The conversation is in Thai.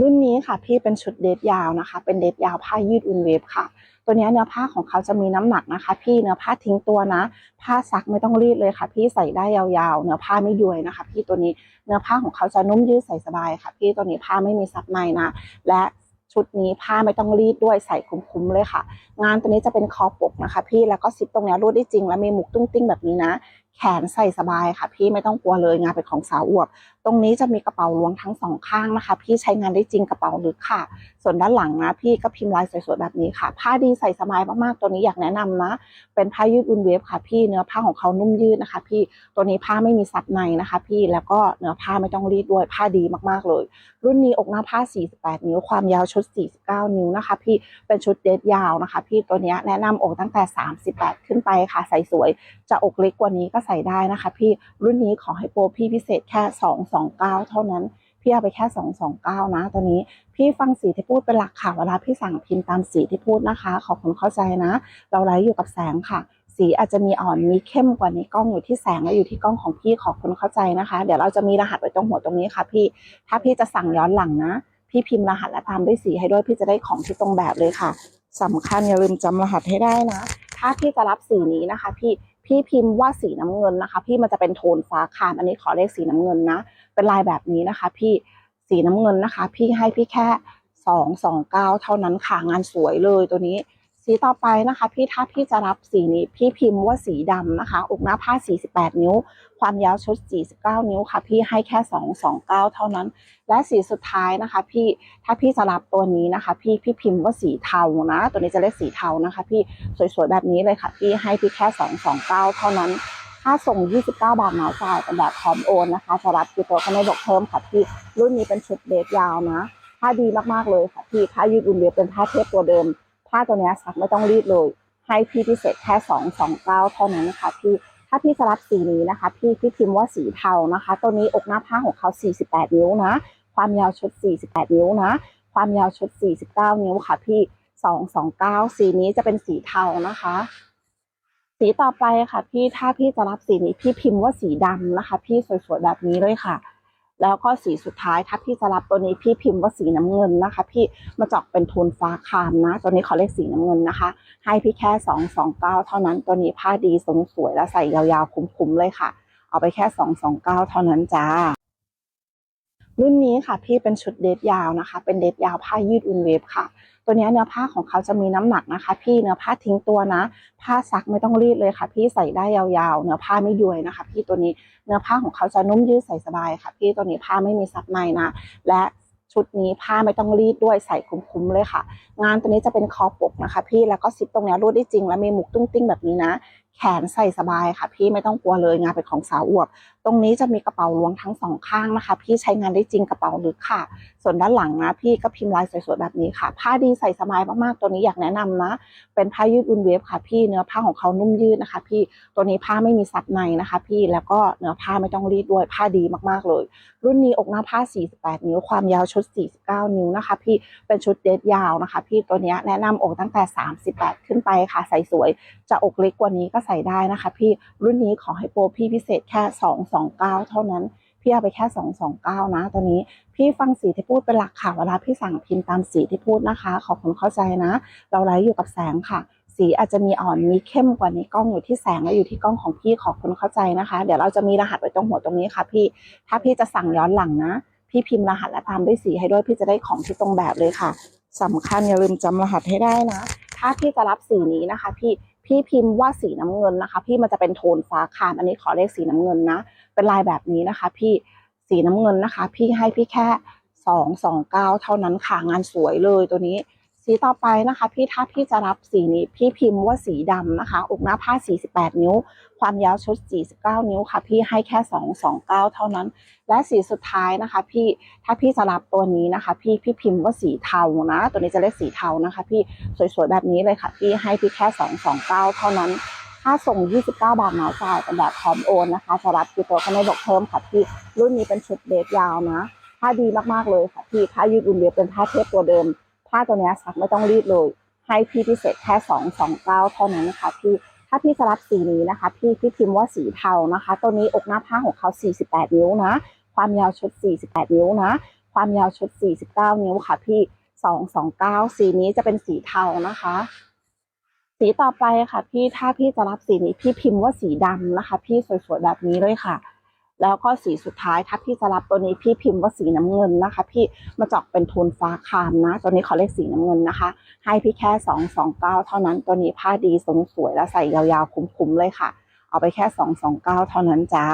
รุ่นนี้ค่ะพี่เป็นชุดเดทยาวนะคะ เป็นเดทยาวผ้ายืดอุนเวฟค่ะ ตัวนี้เนื้อผ้าของเขาจะมีน้ำหนักนะคะ พี่เนื้อผ้าทิ้งตัวนะ ผ้าซักไม่ต้องรีดเลยค่ะ พี่ใส่ได้ยาวๆ เนื้อผ้าไม่ย้วยนะคะ พี่ตัวนี้เนื้อผ้าของเขาจะนุ่มยืดใส่สบายค่ะ พี่ตัวนี้ผ้าไม่มีซับในนะ และชุดนี้ผ้าไม่ต้องรีดด้วยใส่คุ้มๆเลยค่ะ งานตัวนี้จะเป็นคอปกนะคะ พี่แล้วก็ซิปตรงนี้รูดได้จริง แล้วมีหมุกตุ้งติ้งแบบนี้นะ แขนใส่สบายค่ะพี่ไม่ต้องกลัวเลยงานเป็นของสาวอวบ ตรงนี้จะมีกระเป๋าล้วงทั้งสองข้างนะคะ พี่ใช้งานได้จริงกระเป๋าลึกค่ะ ส่วนด้านหลังนะพี่ก็พิมพ์ลายสวยๆแบบนี้ค่ะ ผ้าดีใส่สบายมากๆตัวนี้อยากแนะนำนะ เป็นผ้ายืดอุ่นเวฟค่ะ พี่เนื้อผ้าของเขานุ่มยืดนะคะ พี่ตัวนี้ผ้าไม่มีซับในนะคะ พี่แล้วก็เนื้อผ้าไม่ต้องรีดด้วยผ้าดีมากๆเลย รุ่นนี้อกหน้าผ้า 48 นิ้วความยาวชุด 49 นิ้วนะคะ พี่เป็นชุดเดทยาวนะคะ พี่ตัวนี้แนะนำอกตั้งแต่ 38 ขึ้นไปค่ะใส่สวย จะอกเล็กกว่านี้ก็ใส่ได้นะคะ พี่รุ่นนี้ขอให้โปรพี่พิเศษแค่ 229 เท่านั้น พี่เอาไปแค่ 229 นะตัวนี้พี่ฟังสีที่พูดเป็นหลักค่ะเวลาพี่สั่งพิมพ์ตามสีที่พูดนะคะ ขอบคุณเข้าใจนะ เราไลฟ์อยู่กับแสงค่ะสีอาจจะมีอ่อนมีเข้มกว่าในกล้องอยู่ที่แสงและอยู่ที่กล้องของพี่ขอบคุณเข้าใจนะคะ เดี๋ยวเราจะมีรหัสไว้ตรงหัวตรงนี้ค่ะ พี่ถ้าพี่จะสั่งย้อนหลังนะ พี่พิมพ์รหัสและตามด้วยสีให้ด้วยพี่จะได้ของที่ตรงแบบเลยค่ะสำคัญอย่าลืมจำรหัสให้ได้นะ ถ้าพี่จะรับสีนี้นะคะ พี่ พี่พิมพ์ว่าสีน้ำเงินนะคะ พี่มันจะเป็นโทนฟ้าคามอันนี้ขอเลขสีน้ำเงินนะ เป็นลายแบบนี้นะคะ พี่สีน้ำเงินนะคะ พี่ให้พี่แค่สองสองเก้าเท่านั้นค่ะงานสวยเลยตัวนี้ สีต่อไปนะคะ พี่ถ้าพี่จะรับสีนี้พี่พิมพ์ว่าสีดำนะคะ อกหน้าผ้า 48 นิ้ว ความยาวชุด 49 นิ้วค่ะ พี่ให้แค่ 229 เท่านั้น และสีสุดท้ายนะคะ พี่ถ้าพี่จะรับตัวนี้นะคะ พี่พี่พิมพ์ว่าสีเทานะ ตัวนี้จะเรียกสีเทานะคะ พี่สวยๆแบบนี้เลยค่ะ พี่ให้พี่แค่ 229 เท่านั้นค่าส่ง 29 บาทเหมาจ่ายเป็นแบบพร้อมโอนนะคะจะรับกี่ตัวก็ไม่บอกเพิ่มค่ะพี่รุ่นนี้เป็นชุดเดทยาวนะผ้าดีมากๆเลยค่ะพี่ผ้ายืดอุ่นเดียวเป็นผ้าเทปตัวเดิม ผ้าตัวนี้ซักไม่ต้องรีดเลย ให้พี่พิเศษแค่229เท่านั้นนะคะพี่ถ้าพี่จะรับสีนี้นะคะ พี่พี่พิมพ์ว่าสีเทานะคะ ตัวนี้อกหน้าผ้าของเขา 48 นิ้วนะ ความยาวชุด 48 นิ้วนะ ความยาวชุด 49 นิ้วค่ะ พี่ 229 สีนี้จะเป็นสีเทานะคะ สีต่อไปค่ะ พี่ถ้าพี่จะรับสีนี้ พี่พิมพ์ว่าสีดำนะคะ พี่สวยๆแบบนี้เลยค่ะ แล้วก็สีสุดท้ายถ้าพี่จะรับตัวนี้พี่พิมพ์ว่าสีน้ำเงินนะคะ พี่มาเจาะเป็นโทนฟ้าคามนะ ตัวนี้ขอเลขสีน้ำเงินนะคะ ให้พี่แค่สองสองเก้าเท่านั้นตัวนี้ผ้าดีทรงสวยและใส่ยาวๆคุ้มๆเลยค่ะ เอาไปแค่สองสองเก้าเท่านั้นจ้า รุ่นนี้ค่ะพี่เป็นชุดเดทยาวนะคะ เป็นเดทยาวผ้ายืดอุ่นเวฟค่ะ ตัวนี้เนื้อผ้าของเขาจะมีน้ำหนักนะคะ พี่เนื้อผ้าทิ้งตัวนะ ผ้าซักไม่ต้องรีดเลยค่ะ พี่ใส่ได้ยาวๆ เนื้อผ้าไม่ย้วยนะคะ พี่ตัวนี้เนื้อผ้าของเขาจะนุ่มยืดใส่สบายค่ะ พี่ตัวนี้ผ้าไม่มีซับในนะ และชุดนี้ผ้าไม่ต้องรีดด้วยใส่คุ้มๆเลยค่ะ งานตัวนี้จะเป็นคอปกนะคะ พี่แล้วก็ซิปตรงนี้รูดได้จริง แล้วมีหมุกตุ้งติ้งแบบนี้นะ แขนใส่สบายค่ะพี่ไม่ต้องกลัวเลยงานเป็นของสาวอวบ ตรงนี้จะมีกระเป๋าล้วงทั้งสองข้างนะคะ พี่ใช้งานได้จริงกระเป๋าลึกค่ะ ส่วนด้านหลังนะพี่ก็พิมพ์ลายสวยๆแบบนี้ค่ะ ผ้าดีใส่สบายมากๆตัวนี้อยากแนะนำนะ เป็นผ้ายืดอุ่นเวฟค่ะ พี่เนื้อผ้าของเขานุ่มยืดนะคะ พี่ตัวนี้ผ้าไม่มีซับในนะคะ พี่แล้วก็เนื้อผ้าไม่ต้องรีดด้วยผ้าดีมากๆเลย รุ่นนี้อกหน้าผ้า 48 นิ้วความยาวชุด 49 นิ้วนะคะ พี่เป็นชุดเดทยาวนะคะ พี่ตัวนี้แนะนำอกตั้งแต่ 38 ขึ้นไปค่ะใส่สวย จะอกเล็กกว่านี้ก็ใส่ได้นะคะ พี่รุ่นนี้ขอให้โปรพี่พิเศษแค่ 229 เท่านั้น พี่เอาไปแค่ 229 นะตัวนี้พี่ฟังสีที่พูดเป็นหลักค่ะเวลาพี่สั่งพิมพ์ตามสีที่พูดนะคะ ขอบคุณเข้าใจนะ เราไลฟ์อยู่กับแสงค่ะสีอาจจะมีอ่อนมีเข้มกว่าในกล้องอยู่ที่แสงและอยู่ที่กล้องของพี่ขอบคุณเข้าใจนะคะ เดี๋ยวเราจะมีรหัสไว้ตรงหัวตรงนี้ค่ะ พี่ถ้าพี่จะสั่งย้อนหลังนะ พี่พิมพ์รหัสและตามด้วยสีให้ด้วยพี่จะได้ของที่ตรงแบบเลยค่ะสำคัญอย่าลืมจำรหัสให้ได้นะ ถ้าพี่จะรับสีนี้นะคะ พี่ พี่พิมพ์ว่าสีน้ำเงินนะคะ พี่มันจะเป็นโทนฟ้าคามอันนี้ขอเลขสีน้ำเงินนะ เป็นลายแบบนี้นะคะ พี่สีน้ำเงินนะคะ พี่ให้พี่แค่สองสองเก้าเท่านั้นค่ะงานสวยเลยตัวนี้ สีต่อไปนะคะ พี่ถ้าพี่จะรับสีนี้พี่พิมพ์ว่าสีดำนะคะ อกหน้าผ้า 48 นิ้ว ความยาวชุด 49 นิ้วค่ะ พี่ให้แค่ 229 เท่านั้น และสีสุดท้ายนะคะ พี่ถ้าพี่จะรับตัวนี้นะคะ พี่พี่พิมพ์ว่าสีเทานะ ตัวนี้จะเรียกสีเทานะคะ พี่สวยๆแบบนี้เลยค่ะ พี่ให้พี่แค่ 229 เท่านั้นค่าส่ง 29 บาทเหมาจ่ายเป็นแบบพร้อมโอนนะคะจะรับกี่ตัวก็ไม่บอกเพิ่มค่ะพี่รุ่นนี้เป็นชุดเดทยาวนะผ้าดีมากๆเลยค่ะพี่ผ้ายืดอุ่นเดียวเป็นผ้าเทปตัวเดิม ผ้าตัวนี้ซักไม่ต้องรีดเลย ให้พี่พิเศษแค่229เท่านั้นนะคะพี่ถ้าพี่จะรับสีนี้นะคะ พี่พี่พิมพ์ว่าสีเทานะคะ ตัวนี้อกหน้าผ้าของเขา 48 นิ้วนะ ความยาวชุด 48 นิ้วนะ ความยาวชุด 49 นิ้วค่ะ พี่ 229 สีนี้จะเป็นสีเทานะคะ สีต่อไปค่ะ พี่ถ้าพี่จะรับสีนี้ พี่พิมพ์ว่าสีดำนะคะ พี่สวยๆแบบนี้เลยค่ะ แล้วก็สีสุดท้ายถ้าพี่จะรับตัวนี้พี่พิมพ์ว่าสีน้ำเงินนะคะ พี่มาจอกเป็นโทนฟ้าคามนะ ตัวนี้ขอเลขสีน้ำเงินนะคะ ให้พี่แค่สองสองเก้าเท่านั้นตัวนี้ผ้าดีทรงสวยและใส่ยาวๆคุ้มๆเลยค่ะ เอาไปแค่สองสองเก้าเท่านั้นจ้า